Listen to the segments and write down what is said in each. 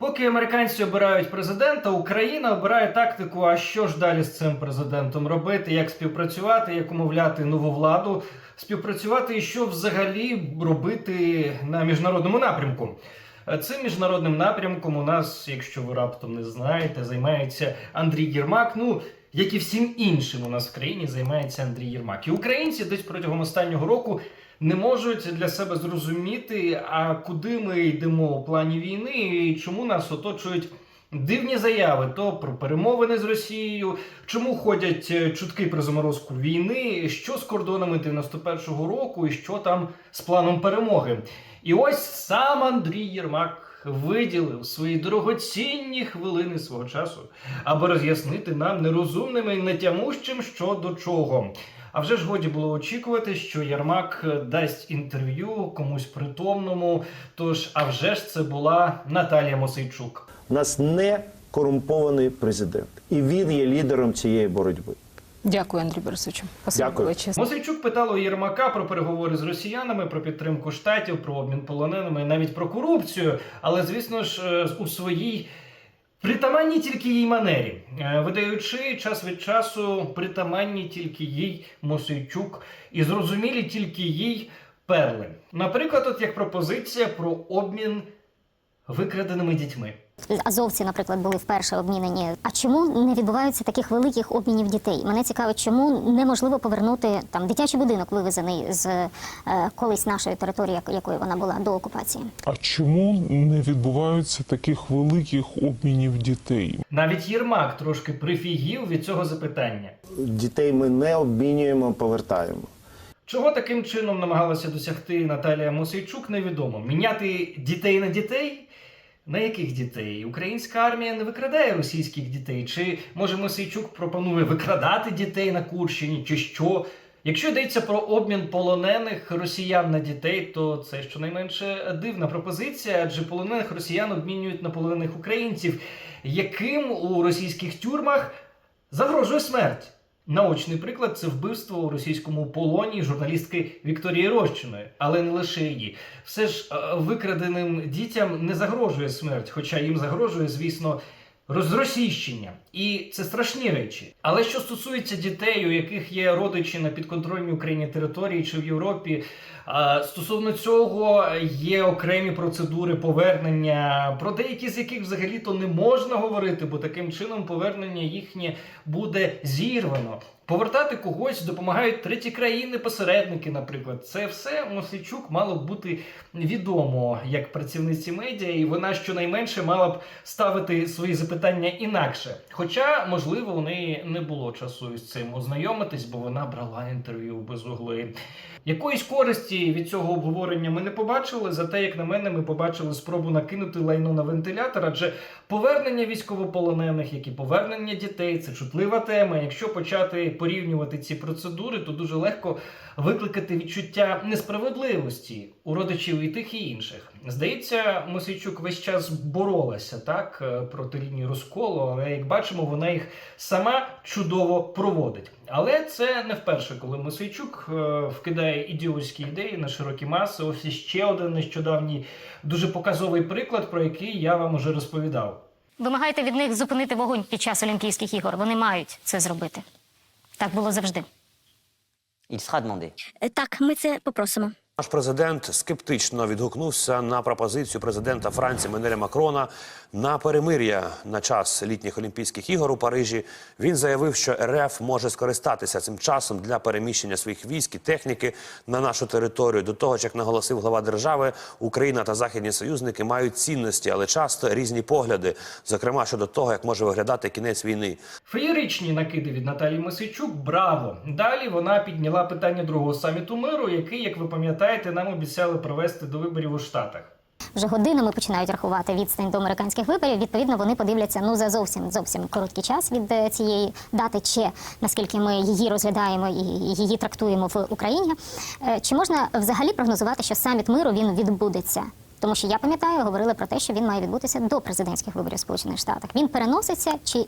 Поки американці обирають президента, Україна обирає тактику. А що ж далі з цим президентом робити? Як співпрацювати, як умовляти нову владу, співпрацювати і що взагалі робити на міжнародному напрямку? Цим міжнародним напрямком у нас, якщо ви раптом не знаєте, займається Андрій Єрмак. Ну як і всім іншим у нас в країні займається Андрій Єрмак. І українці десь протягом останнього року не можуть для себе зрозуміти, а куди ми йдемо у плані війни, і чому нас оточують. Дивні заяви то про перемовини з Росією, чому ходять е, чутки про заморозку війни, що з кордонами 91-го року, і що там з планом перемоги. І ось сам Андрій Єрмак виділив свої дорогоцінні хвилини свого часу, аби роз'яснити нам нерозумним і нетямущим, що до чого. А вже ж годі було очікувати, що Єрмак е, дасть інтерв'ю комусь притомному. Тож, а вже ж це була Наталія Мосейчук. У нас не корумпований президент, і він є лідером цієї боротьби. Дякую, Андрій Борисовичу. Дякую. Мосейчук питала у Єрмака про переговори з росіянами, про підтримку штатів, про обмін полоненими, навіть про корупцію. Але звісно ж, е, у своїй притаманній тільки їй манері, Е, видаючи час від часу притаманні тільки їй Мосейчук і зрозумілі тільки їй перли. Наприклад, от як пропозиція про обмін викраденими дітьми. Азовці, наприклад, були вперше обмінені. А чому не відбуваються таких великих обмінів дітей? Мене цікавить, чому неможливо повернути там дитячий будинок, вивезений з е, колись нашої території, як- якою вона була до окупації. А чому не відбуваються таких великих обмінів дітей? Навіть Єрмак трошки прифігів від цього запитання. Дітей ми не обмінюємо, повертаємо. Чого таким чином намагалася досягти Наталія Мосейчук, невідомо. Міняти дітей на дітей? На яких дітей? Українська армія не викрадає російських дітей? Чи може Мосейчук пропонує викрадати дітей на Курщині, чи що? Якщо йдеться про обмін полонених росіян на дітей, то це щонайменше дивна пропозиція, адже полонених росіян обмінюють на полонених українців, яким у російських тюрмах загрожує смерть. Наочний приклад це вбивство у російському полоні журналістки Вікторії Рощиної, але не лише її. Все ж е, викраденим дітям не загрожує смерть, хоча їм загрожує, звісно, розросійщення. І це страшні речі. Але що стосується дітей, у яких є родичі на підконтрольній Україні території чи в Європі, стосовно цього є окремі процедури повернення, про деякі з яких взагалі-то не можна говорити, бо таким чином повернення їхнє буде зірвано. Повертати когось допомагають треті країни, посередники, наприклад. Це все Мосичук мало б бути відомо як працівниці медіа, і вона щонайменше мала б ставити свої запитання інакше. Хоча, можливо, у неї не було часу із цим ознайомитись, бо вона брала інтерв'ю без угли. Якоїсь користі від цього обговорення ми не побачили. Зате, як на мене, ми побачили спробу накинути лайно на вентилятор, адже повернення військовополонених, як і повернення дітей, це чутлива тема. Якщо почати порівнювати ці процедури, то дуже легко викликати відчуття несправедливості у родичів і тих і інших. Здається, Мосійчук весь час боролася так е, проти лінії розколу, але як бачимо, вона їх сама чудово проводить. Але це не вперше, коли Мосійчук е, ідіотські ідеї на широкі маси. Ось ще один нещодавній дуже показовий приклад, про який я вам уже розповідав. Вимагайте від них зупинити вогонь під час Олімпійських ігор. Вони мають це зробити. Так було завжди. Il sera demandé. Е, Так, ми це попросимо. Наш президент скептично відгукнувся на пропозицію президента Франції Менеля Макрона на перемир'я на час літніх Олімпійських ігор у Парижі. Він заявив, що РФ може скористатися цим часом для переміщення своїх військ і техніки на нашу територію. До того як наголосив глава держави, Україна та західні союзники мають цінності, але часто різні погляди, зокрема щодо того, як може виглядати кінець війни. Феєричні накиди від Наталії Мосичук. Браво! Далі вона підняла питання другого саміту миру, який, як ви пам'ятаєте, нам обіцяли провести до виборів у Штатах. Вже годинами починають рахувати відстань до американських виборів. Відповідно, вони подивляться ну за зовсім зовсім короткий час від е, цієї дати, чи наскільки ми її розглядаємо і її трактуємо в Україні. Е, Чи можна взагалі прогнозувати, що саміт миру він відбудеться? Тому що я пам'ятаю, говорили про те, що він має відбутися до президентських виборів Сполучених Штатах. Він переноситься, чи-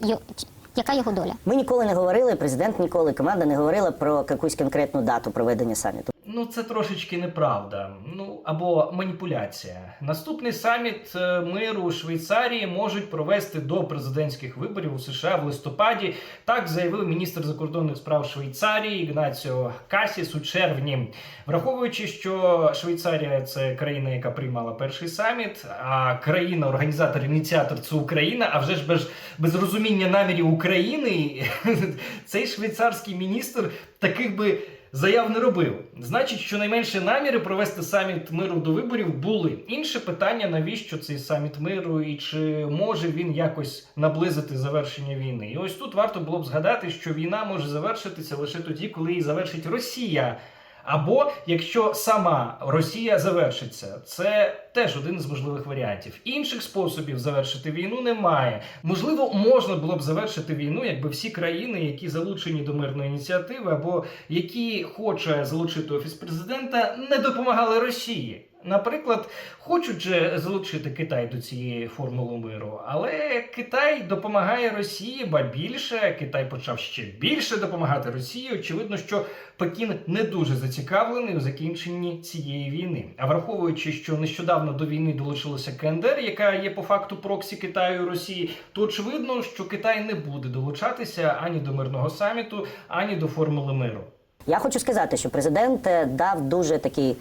яка його доля? Ми ніколи не говорили, президент ніколи, команда не говорила про якусь конкретну дату проведення саміту. Ну, це трошечки неправда. Ну або маніпуляція. Наступний саміт е, миру у Швейцарії можуть провести до президентських виборів у США в листопаді. Так заявив міністр закордонних справ Швейцарії Ігнаціо Касіс у червні. Враховуючи, що Швейцарія це країна, яка приймала перший саміт, а країна, організатор, ініціатор це Україна. А вже ж без, без розуміння намірів України, цей швейцарський міністр таких би заяв не робив. Значить, щонайменше наміри провести саміт миру до виборів були. Інше питання, навіщо цей саміт миру і чи може він якось наблизити завершення війни? І ось тут варто було б згадати, що війна може завершитися лише тоді, коли її завершить Росія. Або якщо сама Росія завершиться, це теж один з можливих варіантів. Інших способів завершити війну немає. Можливо, можна було б завершити війну, якби всі країни, які залучені до мирної ініціативи, або які хоче залучити офіс президента, не допомагали Росії. Наприклад, хочуть же залучити Китай до цієї формули миру, але Китай допомагає Росії, ба більше Китай почав ще більше допомагати Росії. Очевидно, що Пекін не дуже зацікавлений у закінченні цієї війни. А враховуючи, що нещодавно до війни долучилася КНДР, яка є по факту проксі Китаю і Росії, то очевидно, що Китай не буде долучатися ані до мирного саміту, ані до формули миру. Я хочу сказати, що президент е, дав дуже такий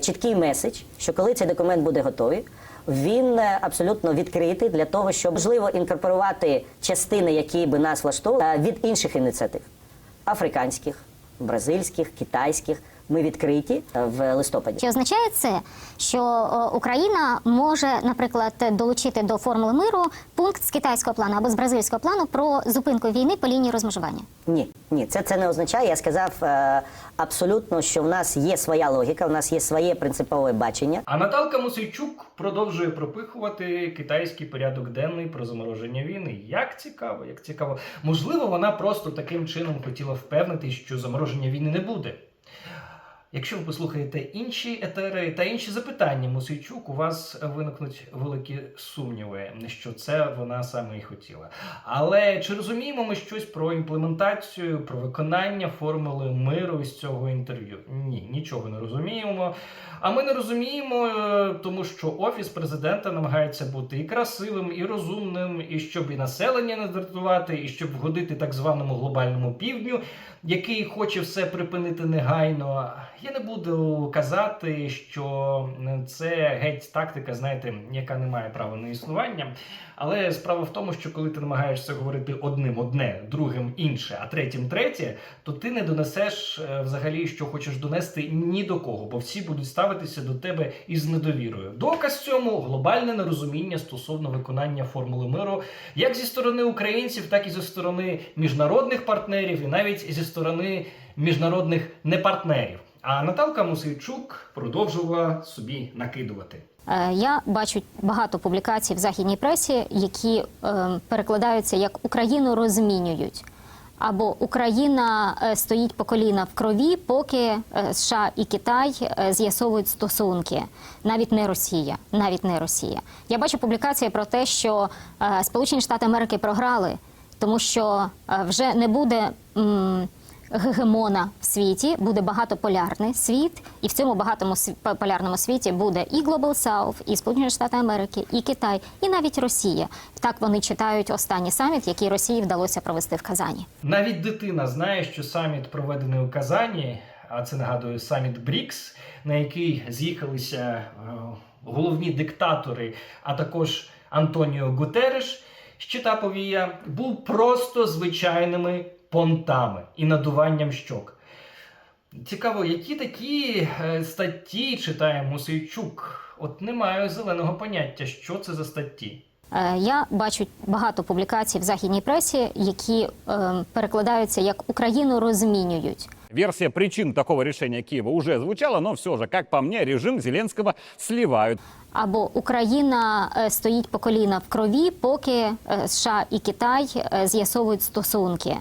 чіткий меседж, що коли цей документ буде готовий, він е, абсолютно відкритий для того, щоб можливо інкорпорувати частини, які би нас влаштовували, е, від інших ініціатив африканських, бразильських, китайських. Ми відкриті е, в листопаді. Чи означає це, що Україна може, наприклад, долучити до формули миру пункт з китайського плану або з бразильського плану про зупинку війни по лінії розмежування? Ні, ні, це, це не означає. Я сказав е, абсолютно, що в нас є своя логіка, в нас є своє принципове бачення. А Наталка Мосейчук продовжує пропихувати китайський порядок денний про замороження війни. Як цікаво, як цікаво. Можливо, вона просто таким чином хотіла впевнити, що замороження війни не буде. Якщо ви послухаєте інші етери та інші запитання Мосейчук, у вас виникнуть великі сумніви, що це вона саме і хотіла. Але чи розуміємо ми щось про імплементацію, про виконання формули миру із цього інтерв'ю? Ні, нічого не розуміємо. А ми не розуміємо, тому що офіс президента намагається бути і красивим, і розумним, і щоб і населення не дратувати, і щоб вгодити так званому глобальному півдню, який хоче все припинити негайно. Я не буду казати, що це геть тактика, знаєте, яка не має права на існування. Але справа в тому, що коли ти намагаєшся говорити одним одне, другим інше, а третім третє, то ти не донесеш е, взагалі, що хочеш донести ні до кого, бо всі будуть ставитися до тебе із недовірою. Доказ цьому глобальне нерозуміння стосовно виконання формули миру, як зі сторони українців, так і зі сторони міжнародних партнерів, і навіть зі сторони міжнародних непартнерів. А Наталка Мусейчук продовжувала собі накидувати. Е, Я бачу багато публікацій в західній пресі, які е, перекладаються як Україну розмінюють. Або Україна е, стоїть по коліна в крові, поки США і Китай з'ясовують стосунки. Навіть не Росія, навіть не Росія. Я бачу публікації про те, що Сполучені Штати Америки програли, тому що вже не буде. Гегемона в світі, буде багатополярний світ, і в цьому багатому полярному світі буде і Global South, і Сполучені Штати Америки, і Китай, і навіть Росія. Так вони читають останній саміт, який Росії вдалося провести в Казані. Навіть дитина знає, що саміт проведений у Казані, а це нагадую саміт БРІКС, на який з'їхалися е, головні диктатори, а також Антоніо Гутереш, щита повія, був просто звичайними понтами і надуванням щок. Цікаво, які такі е, статті читає Мусейчук? От не маю зеленого поняття, що це за статті. Е, Я бачу багато публікацій в західній пресі, які е, перекладаються як Україну розмінюють. Версия причин такого решения Киева уже звучала, но все же, как по мне, режим Зеленского сливают. Або Україна е, стоїть по коліна в крові, поки е, США і Китай е, з'ясовують стосунки.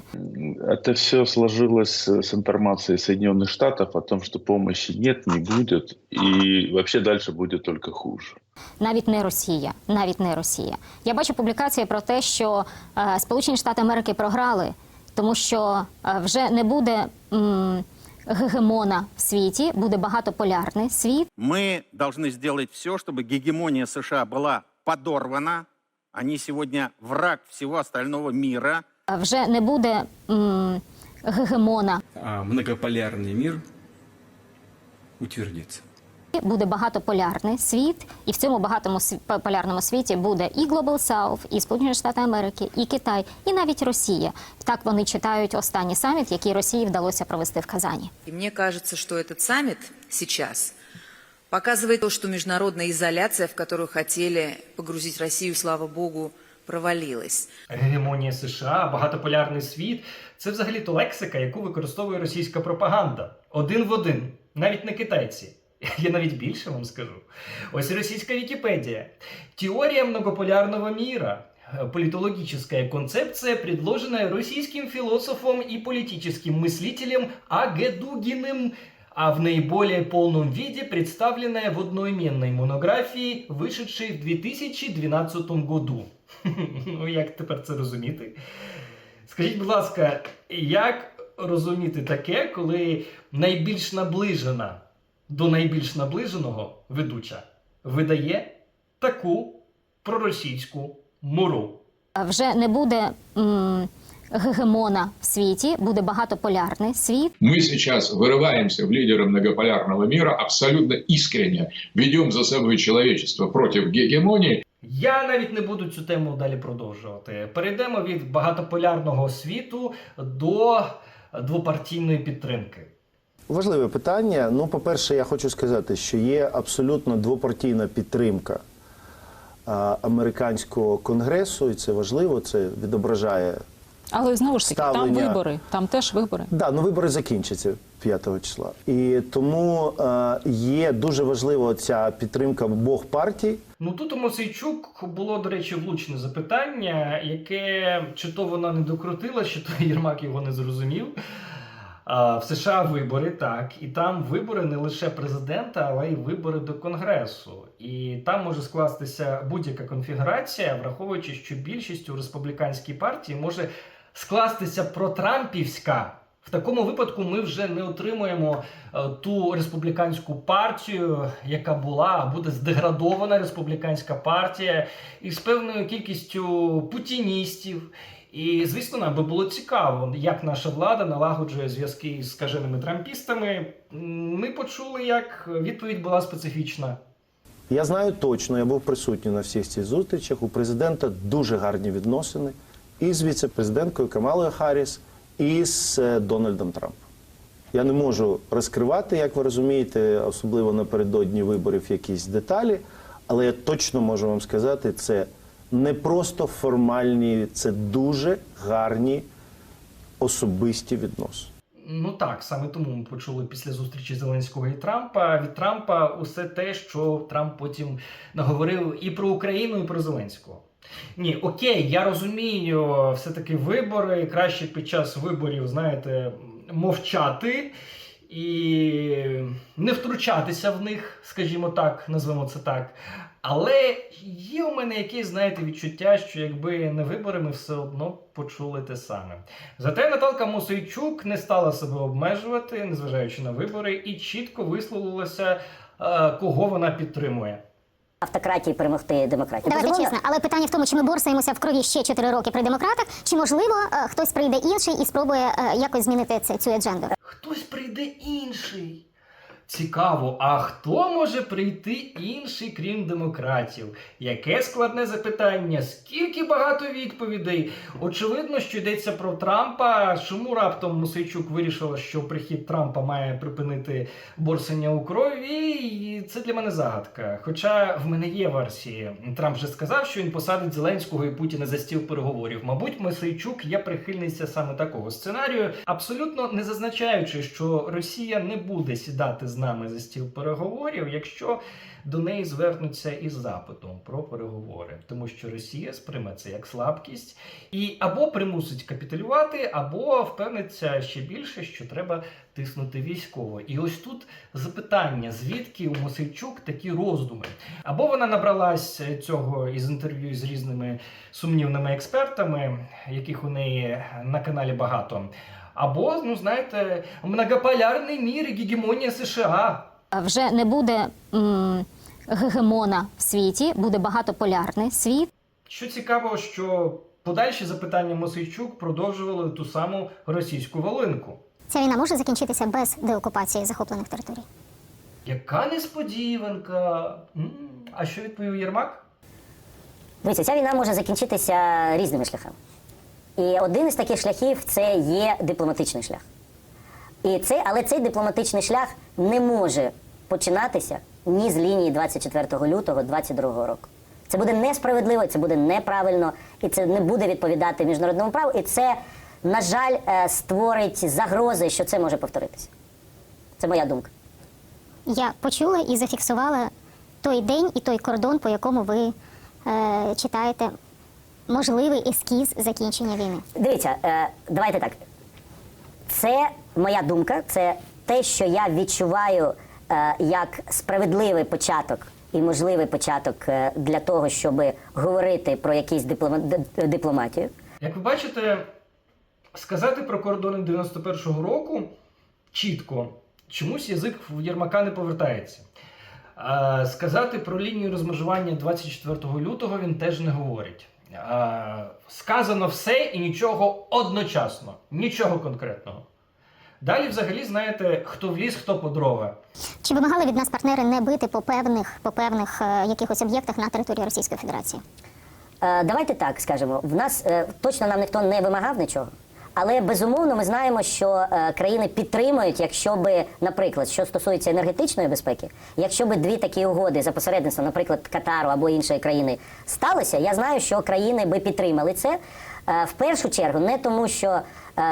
Это все сложилось э, с информацией Соединенных Штатов о том, что помощи нет, не будет, и вообще дальше будет только хуже. Навіть не Росія, навіть не Росія. Я бачу публікації про те, що е, Сполучені Штати Америки програли, тому що е, вже не буде м, гегемона в світі, буде багатополярний світ. Мы должны сделать все, чтобы гегемония США была подорвана. Они сегодня враг всего остального мира. А Вже не буде м, гегемона, а многополярный мир утвердится. Буде багатополярний світ, і в цьому багатому полярному світі буде і Global South, і Сполучені Штати Америки, і Китай, і навіть Росія. Так вони читають останній саміт, який Росії вдалося провести в Казані. И мне кажется, что этот саммит сейчас показывает то, что международная изоляция, в которую хотели погрузить Россию, слава богу, провалилась. Гегемонія США, багатополярний світ це взагалі то лексика, яку використовує російська пропаганда. Один в один, навіть не китайці. Я навіть більше вам скажу. Ось російська Вікіпедія. Теория многополярного мира. Политологическая концепция, предложенная российским философом и политическим мыслителем Агедугиным, а в наиболее полном виде представленная в одноименной монографии, вышедшей в 2012 году. Ну, як тепер це розуміти? Скажіть, будь ласка, як розуміти таке, коли найбільш наближена до найбільш наближеного ведуча видає таку проросійську муру? А Вже не буде м, гегемона в світі, буде багатополярний світ. Мы сейчас вырываемся в лидеры многополярного мира, абсолютно искренне ведем за собой человечество против гегемонии. Я навіть не буду цю тему далі продовжувати. Перейдемо від багатополярного світу до двопартійної підтримки. Важливе питання. Ну, по-перше, я хочу сказати, що є абсолютно двопартійна підтримка американського конгресу, і це важливо. Це відображає. Але знову ж таки, там вибори, там теж вибори. Да, ну вибори закінчаться 5 числа. І тому е, є дуже важлива ця підтримка обох партій. Ну тут у Мосейчук було, до речі, влучне запитання, яке чи то вона не докрутила, чи то Єрмак його не зрозумів. В США вибори, так, і там вибори не лише президента, але й вибори до Конгресу. І там може скластися будь-яка конфігурація, враховуючи, що більшість у республіканській партії може скластися протрампівська. В такому випадку ми вже не отримуємо е, ту республіканську партію, яка була, буде здеградована республіканська партія із певною кількістю путіністів. І звісно, нам би було цікаво, як наша влада налагоджує зв'язки з скаженими трампістами. Ми почули, як відповідь була специфічна. Я знаю точно, я був присутній на всіх цих зустрічах. У президента дуже гарні відносини і з віце-президенткою Камалою Харріс, і з е, Дональдом Трампом. Я не можу розкривати, як ви розумієте, особливо напередодні виборів якісь деталі, але я точно можу вам сказати, це не просто формальні, це дуже гарні особисті відносини. Ну так, саме тому ми почули після зустрічі Зеленського і Трампа від Трампа усе те, що Трамп потім наговорив і про Україну, і про Зеленського. Ні, окей, я розумію, все-таки вибори. Краще під час виборів, знаєте, мовчати і не втручатися в них, скажімо так, назвемо це так. Але є у мене якесь, знаєте, відчуття, що якби не вибори, ми все одно почули те саме. Зате Наталка Мосейчук не стала себе обмежувати, незважаючи на вибори, і чітко висловилася, е, кого вона підтримує. Автократії перемогти демократію. Давайте Безумовно, чесно, але питання в тому, чи ми борсаємося в крові ще 4 роки при демократах, чи можливо е, хтось прийде інший і спробує е, якось змінити це, цю адженду. Хтось прийде інший. Цікаво, а хто може прийти інший, крім демократів? Яке складне запитання? Скільки багато відповідей? Очевидно, що йдеться про Трампа. Чому раптом Мусейчук вирішила, що прихід Трампа має припинити борсання у крові? І це для мене загадка. Хоча в мене є версії. Трамп вже сказав, що він посадить Зеленського і Путіна за стіл переговорів. Мабуть, Мосейчук є прихильниця саме такого сценарію, абсолютно не зазначаючи, що Росія не буде сідати з нами за стіл переговорів, якщо до неї звернуться із запитом про переговори, тому що Росія сприйме це як слабкість і або примусить капітулювати, або впевниться ще більше, що треба тиснути військово. І ось тут запитання: звідки у Мосейчук такі роздуми? Або вона набралась цього із інтерв'ю з різними сумнівними експертами, яких у неї на каналі багато. Або, ну знаєте, многополярний мір і гегемонія США. Вже не буде м, гегемона в світі, буде багатополярний світ. Що цікаво, що подальші запитання Мосейчук продовжували ту саму російську волинку. Ця війна може закінчитися без деокупації захоплених територій. Яка несподіванка! А що відповів Єрмак? Дивіться, ця війна може закінчитися різними шляхами. І один із таких шляхів це є дипломатичний шлях. І це, але цей дипломатичний шлях не може починатися ні з лінії 24 лютого 2022 року. Це буде несправедливо, це буде неправильно, і це не буде відповідати міжнародному праву. І це, на жаль, е, створить загрози, що це може повторитися. Це моя думка. Я почула і зафіксувала той день і той кордон, по якому ви е, читаєте можливий ескіз закінчення війни. Дивіться, е, давайте так. Це моя думка, це те, що я відчуваю е, як справедливий початок і можливий початок е, для того, щоб говорити про якісь диплома... дипломатію. Як ви бачите, сказати про кордони 91-го року чітко, чомусь язик в Єрмака не повертається. Сказати про лінію розмежування 24 лютого він теж не говорить. А, сказано все і нічого одночасно, нічого конкретного. Далі, взагалі, знаєте, хто в ліс, хто по дрова. Чи вимагали від нас партнери не бити по певних, по певних е, якихось об'єктах на території Російської Федерації? Е, Давайте так скажемо. В нас е, точно нам ніхто не вимагав нічого. Але безумовно ми знаємо, що е, країни підтримують, якщо би, наприклад, що стосується енергетичної безпеки, якщо би дві такі угоди за посередництвом, наприклад, Катару або іншої країни сталися, я знаю, що країни би підтримали це. е, В першу чергу не тому, що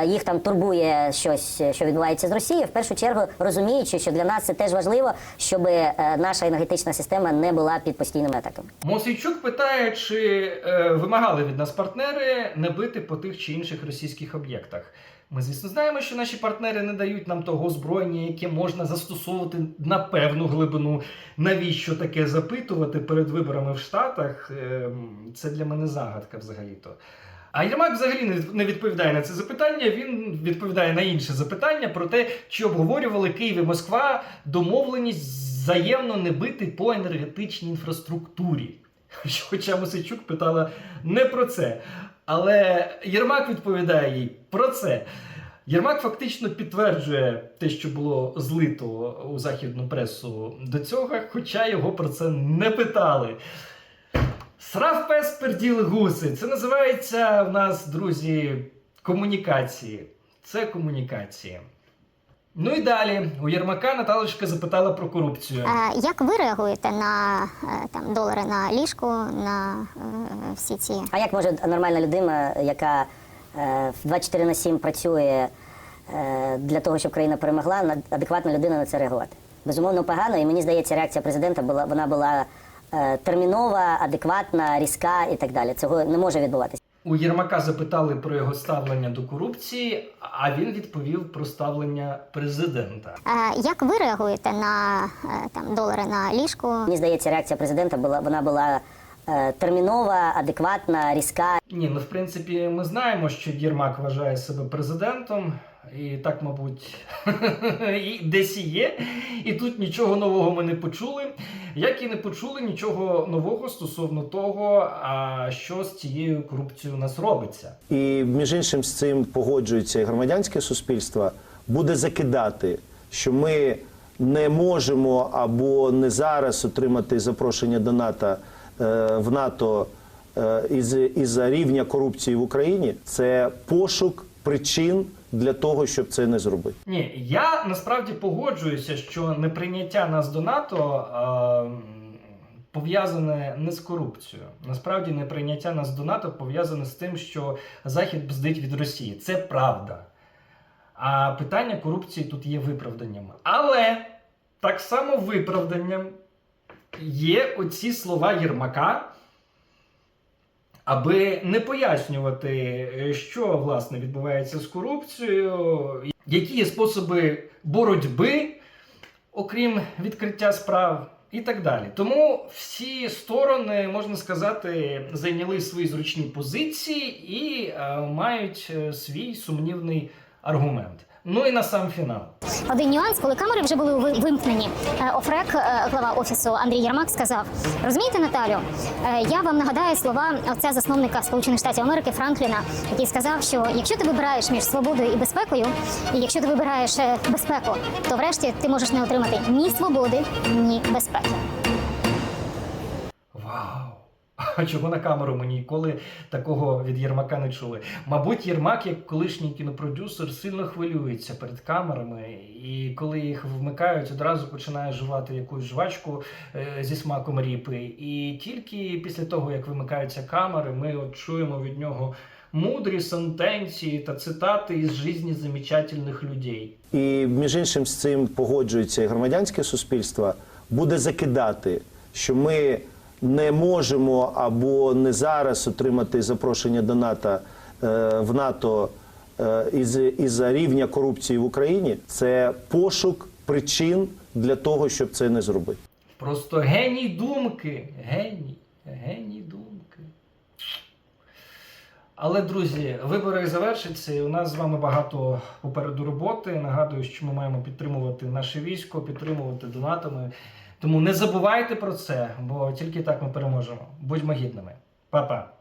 їх там турбує щось, що відбувається з Росією, в першу чергу розуміючи, що для нас це теж важливо, щоб е, наша енергетична система не була під постійними атаками. Мосейчук питає, чи е, вимагали від нас партнери не бити по тих чи інших російських об'єктах. Ми, звісно, знаємо, що наші партнери не дають нам того озброєння, яке можна застосовувати на певну глибину. Навіщо таке запитувати перед виборами в Штатах? Е, це для мене загадка взагалі-то. А Єрмак взагалі не відповідає на це запитання. Він відповідає на інше запитання про те, чи обговорювали Київ і Москва домовленість взаємно не бити по енергетичній інфраструктурі. Хоча Мосичук питала не про це. Але Єрмак відповідає їй про це. Єрмак фактично підтверджує те, що було злито у західну пресу до цього, хоча його про це не питали. Срав пес перділи гуси. Це називається в нас, друзі, комунікації. Це комунікації. Ну і далі у Єрмака Наталочка запитала про корупцію. Е, як ви реагуєте на е, там долари на ліжку, на е, всі ці А як може нормальна людина, яка е, 24 на 7 працює е, для того, щоб країна перемогла, на- адекватна людина на це реагувати? Безумовно, погано, і мені здається, реакція президента була вона була термінова, адекватна, різка і так далі. Цього не може відбуватися. У Єрмака запитали про його ставлення до корупції, а він відповів про ставлення президента. Е, як ви реагуєте на е, там долари на ліжку? Мені здається, реакція президента була вона була е, термінова, адекватна, різка. Ні, ну в принципі, ми знаємо, що Єрмак вважає себе президентом, і так, мабуть, і десь і є. І тут нічого нового ми не почули. Як і не почули нічого нового стосовно того, що з цією корупцією у нас робиться. І між іншим з цим погоджується і громадянське суспільство, буде закидати, що ми не можемо або не зараз отримати запрошення до НАТО е, в НАТО е, із, із-за рівня корупції в Україні. Це пошук причин для того, щоб це не зробити. Ні, я насправді погоджуюся, що неприйняття нас до НАТО е, пов'язане не з корупцією. Насправді, неприйняття нас до НАТО пов'язане з тим, що Захід бздить від Росії. Це правда. А питання корупції тут є виправданням. Але так само виправданням є оці слова Єрмака. Аби не пояснювати, е, що власне відбувається з корупцією, які є способи боротьби, окрім відкриття справ, і так далі. Тому всі сторони, можна сказати, зайняли свої зручні позиції і е, мають е, свій сумнівний аргумент. Ну і на сам фінал. Один нюанс, коли камери вже були вимкнені, е, Офрек, е, глава офісу Андрій Єрмак, сказав: розумієте, Наталю, е, я вам нагадаю слова отця засновника Сполучених Штатів Америки Франкліна, який сказав, що якщо ти вибираєш між свободою і безпекою, і якщо ти вибираєш безпеку, то врешті ти можеш не отримати ні свободи, ні безпеки. Вау! А чого на камеру ми ніколи такого від Єрмака не чули? Мабуть, Єрмак, як колишній кінопродюсер, сильно хвилюється перед камерами, і коли їх вмикають, одразу починає жувати якусь жвачку е, зі смаком ріпи. І тільки після того, як вимикаються камери, ми от чуємо від нього мудрі сентенції та цитати із житті замечательних людей. І між іншим з цим погоджується громадянське суспільство, буде закидати, що ми не можемо або не зараз отримати запрошення до НАТО е, в НАТО е, із, із-за рівня корупції в Україні. Це пошук причин для того, щоб це не зробити. Просто геній думки. Геній. Геній думки. Але, друзі, вибори завершаться, і у нас з вами багато попереду роботи. Нагадую, що ми маємо підтримувати наше військо, підтримувати донатами. Тому не забувайте про це, бо тільки так ми переможемо. Будьмо гідними. Па-па.